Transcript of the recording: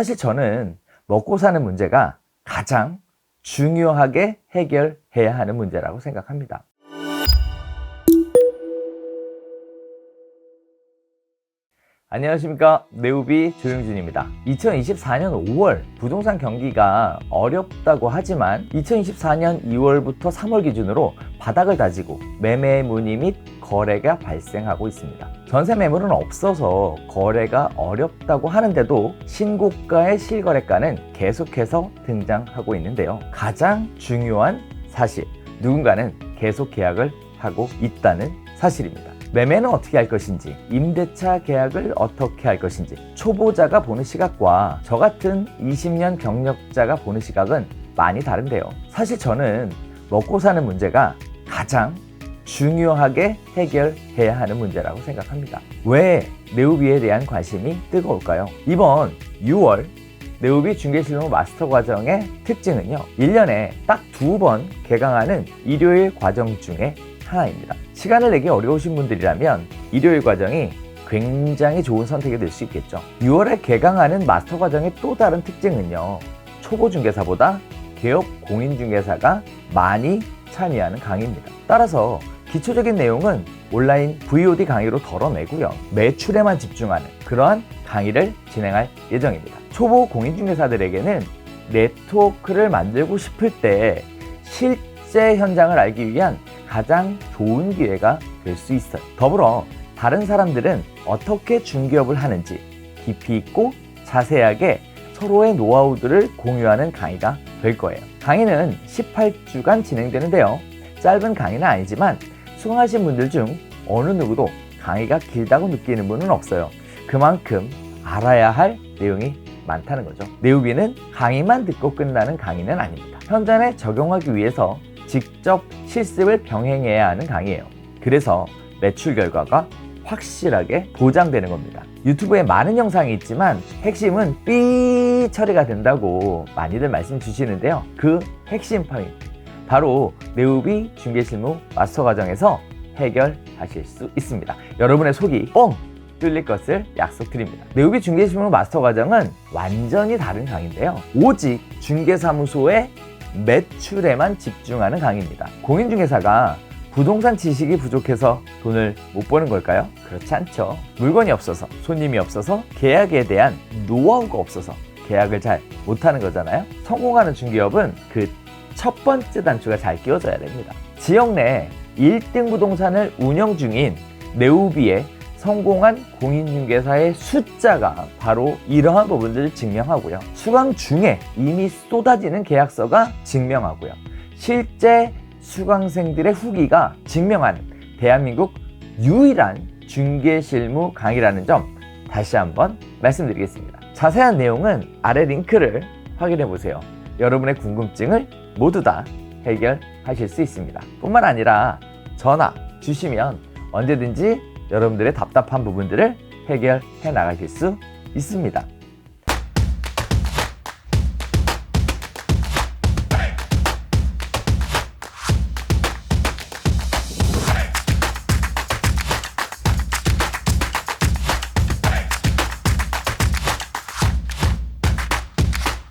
사실 저는 먹고 사는 문제가 가장 중요하게 해결해야 하는 문제라고 생각합니다. 안녕하십니까. 네우비 조영준입니다. 2024년 5월 부동산 경기가 어렵다고 하지만 2024년 2월부터 3월 기준으로 바닥을 다지고 매매 문의 및 거래가 발생하고 있습니다 전세 매물은 없어서 거래가 어렵다고 하는데도 신고가의 실거래가는 계속해서 등장하고 있는데요 가장 중요한 사실 누군가는 계속 계약을 하고 있다는 사실입니다 매매는 어떻게 할 것인지, 임대차 계약을 어떻게 할 것인지, 초보자가 보는 시각과 저 같은 20년 경력자가 보는 시각은 많이 다른데요. 사실 저는 먹고 사는 문제가 가장 중요하게 해결해야 하는 문제라고 생각합니다. 왜 네우비에 대한 관심이 뜨거울까요? 이번 6월 네우비 중개실무 마스터 과정의 특징은요. 1년에 딱 두 번 개강하는 일요일 과정 중에 하나입니다. 시간을 내기 어려우신 분들이라면 일요일 과정이 굉장히 좋은 선택이 될 수 있겠죠. 6월에 개강하는 마스터 과정의 또 다른 특징은요. 초보 중개사보다 개업 공인 중개사가 많이 참여하는 강의입니다. 따라서 기초적인 내용은 온라인 VOD 강의로 덜어내고요. 매출에만 집중하는 그러한 강의를 진행할 예정입니다. 초보 공인중개사들에게는 네트워크를 만들고 싶을 때 실제 현장을 알기 위한 가장 좋은 기회가 될 수 있어요. 더불어 다른 사람들은 어떻게 중개업을 하는지 깊이 있고 자세하게 서로의 노하우들을 공유하는 강의가 될 거예요. 강의는 18주간 진행되는데요. 짧은 강의는 아니지만 수강하신 분들 중 어느 누구도 강의가 길다고 느끼는 분은 없어요. 그만큼 알아야 할 내용이 많다는 거죠. 내우비는 강의만 듣고 끝나는 강의는 아닙니다. 현장에 적용하기 위해서 직접 실습을 병행해야 하는 강의예요. 그래서 매출 결과가 확실하게 보장되는 겁니다. 유튜브에 많은 영상이 있지만 핵심은 삐 처리가 된다고 많이들 말씀 주시는데요. 그 핵심 포인트 바로 네우비 중개 실무 마스터 과정에서 해결하실 수 있습니다. 여러분의 속이 뻥 뚫릴 것을 약속드립니다. 네우비 중개 실무 마스터 과정은 완전히 다른 강의인데요. 오직 중개사무소의 매출에만 집중하는 강의입니다. 공인중개사가 부동산 지식이 부족해서 돈을 못 버는 걸까요? 그렇지 않죠. 물건이 없어서, 손님이 없어서, 계약에 대한 노하우가 없어서 계약을 잘 못하는 거잖아요. 성공하는 중개업은 그 첫 번째 단추가 잘 끼워져야 됩니다. 지역 내 1등 부동산을 운영 중인 네우비의 성공한 공인중개사의 숫자가 바로 이러한 부분들을 증명하고요. 수강 중에 이미 쏟아지는 계약서가 증명하고요. 실제 수강생들의 후기가 증명하는 대한민국 유일한 중개 실무 강의라는 점 다시 한번 말씀드리겠습니다. 자세한 내용은 아래 링크를 확인해 보세요. 여러분의 궁금증을 모두 다 해결하실 수 있습니다. 뿐만 아니라 전화 주시면 언제든지 여러분들의 답답한 부분들을 해결해 나가실 수 있습니다.